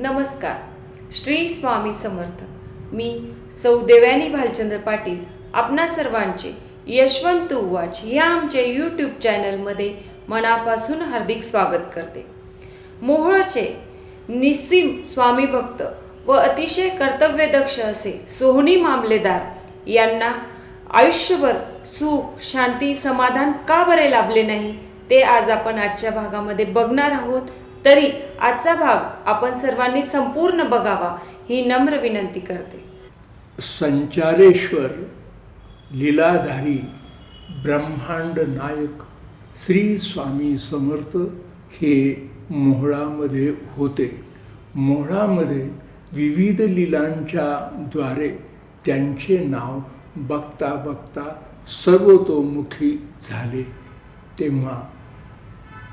नमस्कार. श्री स्वामी समर्थ. मी सौ देवयानी भालचंद्र पाटील आपणा सर्वांचे यशवंत उवाच या आमच्या यूट्यूब चॅनलमध्ये मनापासून हार्दिक स्वागत करते. मोहोळचे निस्सीम स्वामी भक्त व अतिशय कर्तव्यदक्ष असे सोहनी मामलेदार यांना आयुष्यभर सुख शांती समाधान का बरे लाभले नाही ते आज आपण आजच्या भागामध्ये बघणार आहोत. तरी आजचा भाग आपण सर्वांनी संपूर्ण बघावा ही नम्र विनंती करते. संचारेश्वर लीलाधारी ब्रह्मांड नायक श्री स्वामी समर्थ हे मोहळामध्ये होते. मोहळामध्ये विविध लीलांच्या द्वारे त्यांचे नाव बघता बघता सर्वतोमुखी झाले. तेव्हा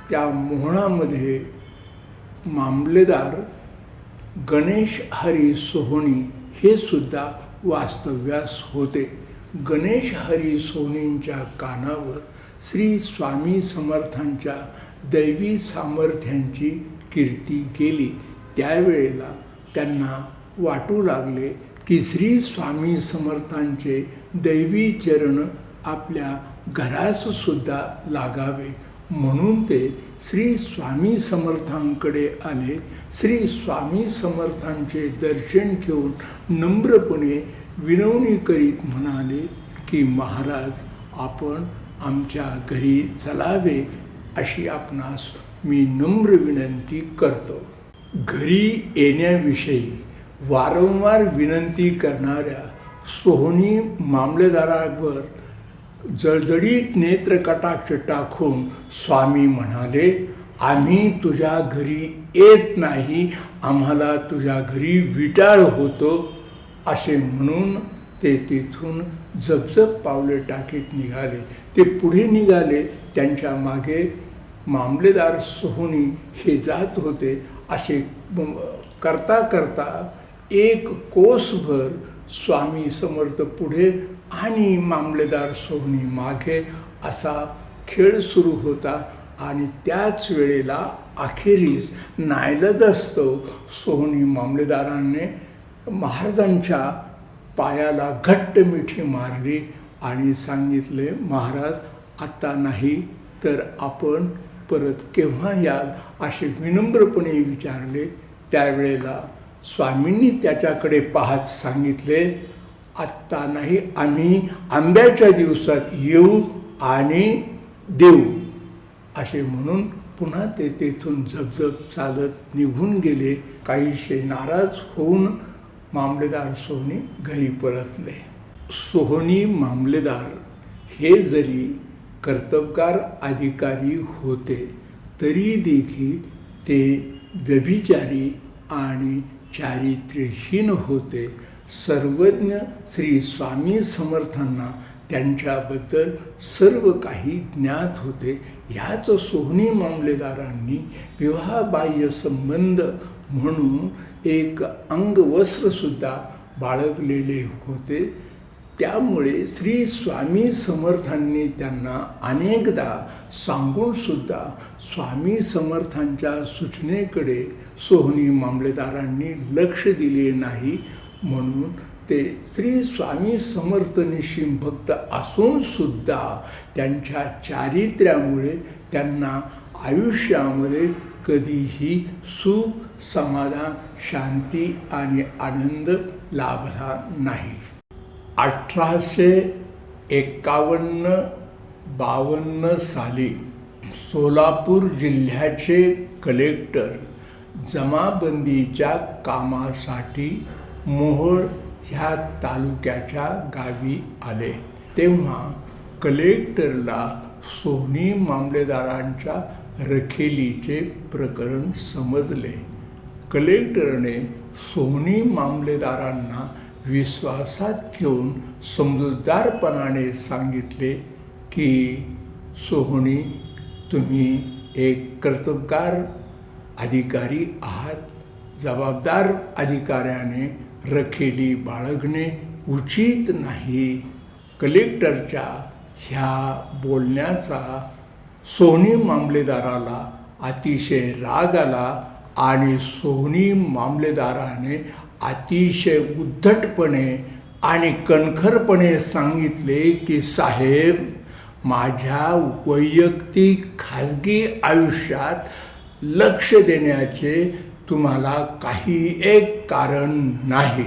त्या मोहळामध्ये मामलेदार गणेश हरी सोहणी हे सुद्धा वास्तव्यास होते. गणेश हरी सोहनींच्या कानावर श्री स्वामी समर्थांच्या दैवी सामर्थ्यांची कीर्ती केली त्यावेळेला त्यांना वाटू लागले की श्री स्वामी समर्थांचे दैवी चरण आपल्या घरास सुद्धा लागावे. म्हणून ते श्री स्वामी समर्थांकडे आले. श्री स्वामी समर्थांचे दर्शन घेऊन नम्रपणे विनवणी करीत म्हणाले की महाराज आपण आमच्या घरी चलावे अशी आपणास मी नम्र विनंती करतो. घरी येण्याविषयी वारंवार विनंती करणाऱ्या सोहनी मामलेदारावर जळजळीत नेत्रकटाक्ष टाकून स्वामी म्हणाले आम्ही तुझ्या घरी येत नाही. आम्हाला तुझ्या घरी विटाळ होतो. असे म्हणून ते तिथून जपजप पावले टाकीत निघाले. ते पुढे निघाले. त्यांच्या मागे मामलेदार सोहनी हे जात होते. असे करता करता एक कोसभर स्वामी समर्थ पुढे आणि मामलेदार सोहनी मागे असा खेळ सुरू होता आणि त्याच वेळेला अखेरीस नायलद असतो सोहनी मामलेदाराने महाराजांच्या पायाला घट्ट मिठी मारली आणि सांगितले महाराज आत्ता नाही तर आपण परत केव्हा याल? असे विनम्रपणे विचारले. त्यावेळेला स्वामींनी त्याच्याकडे पाहत सांगितले आत्ता नाही आम्ही आंब्याच्या दिवसात येऊ आणि देऊ. असे म्हणून पुन्हा ते तेथून झपझप चालत निघून गेले. काहीशे नाराज होऊन मामलेदार सोहनी घरी परतले. सोहनी मामलेदार हे जरी कर्तबगार अधिकारी होते तरी देखील ते व्यभिचारी आणि चारित्र्यहीन होते. सर्वज्ञ श्री स्वामी समर्थांना त्यांच्याबद्दल सर्व काही ज्ञात होते. ह्याच सोहनी मामलेदारांनी विवाहबाह्य संबंध म्हणून एक अंगवस्त्रसुद्धा बाळगलेले होते. त्यामुळे श्री स्वामी समर्थांनी त्यांना अनेकदा सांगून सुद्धा स्वामी समर्थांच्या सूचनेकडे सोहनी मामलेदारांनी लक्ष दिले नाही. म्हणून ते श्री स्वामी समर्थनिशीम भक्त असून सुद्धा त्यांच्या चारित्र्यामुळे त्यांना आयुष्यामध्ये कधीही सुख समाधान शांती आणि आनंद लाभला नाही. अठराशे एक्कावन्न बावन्न साली सोलापूर जिल्ह्याचे कलेक्टर जमाबंदीच्या कामासाठी मोहोळ ह्या तालुक्याच्या गावी आले. तेव्हा कलेक्टरला सोनी मामलेदारांच्या रखेलीचे प्रकरण समजले. कलेक्टरने सोनी मामलेदारांना विश्वासात घेऊन समजूतदारपणाने सांगितले की सोहणी तुम्ही एक कर्तबगार अधिकारी आहात. जबाबदार अधिकाऱ्याने रखेली बाळगणे उचित नाही. कलेक्टरच्या ह्या बोलण्याचा सोनी मामलेदाराला अतिशय राग आला आणि सोनी मामलेदाराने अतिशय उद्धटपणे आणि कणखरपणे सांगितले की साहेब माझ्या वैयक्तिक खाजगी आयुष्यात लक्ष देण्याचे तुम्हाला काही एक कारण नाही.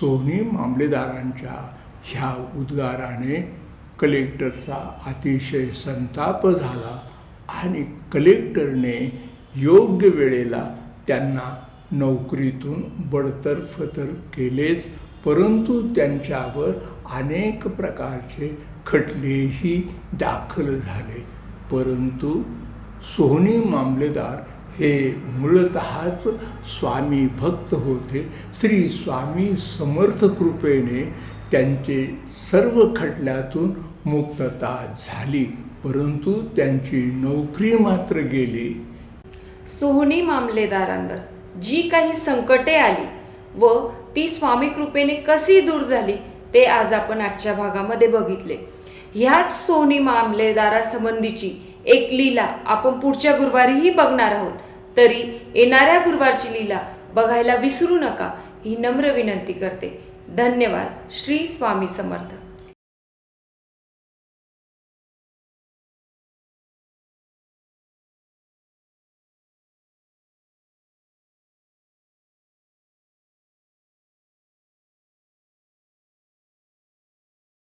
सोनी मामलेदारांच्या ह्या उद्गाराने कलेक्टरचा अतिशय संताप झाला आणि कलेक्टरने योग्य वेळेला त्यांना नोकरीतून बडतरफतर केलेच परंतु त्यांच्यावर अनेक प्रकारचे खटलेही दाखल झाले. परंतु सोनी मामलेदार हे मूळतःच स्वामी भक्त होते. श्री स्वामी समर्थ कृपेने त्यांचे सर्व खटल्यातून मुक्तता झाली. परंतु त्यांची नोकरी मात्र गेली. सोहनी मामलेदारांवर जी काही संकटे आली व ती स्वामी कृपेने कशी दूर झाली ते आज आपण आजच्या भागामध्ये बघितले. ह्याच सोनी मामलेदारासंबंधीची एक लीला आपण पुढच्या गुरुवारीही बघणार आहोत. तरी येणाऱ्या गुरुवारची लीला बघायला विसरू नका ही नम्र विनंती करते. धन्यवाद. श्री स्वामी समर्थ.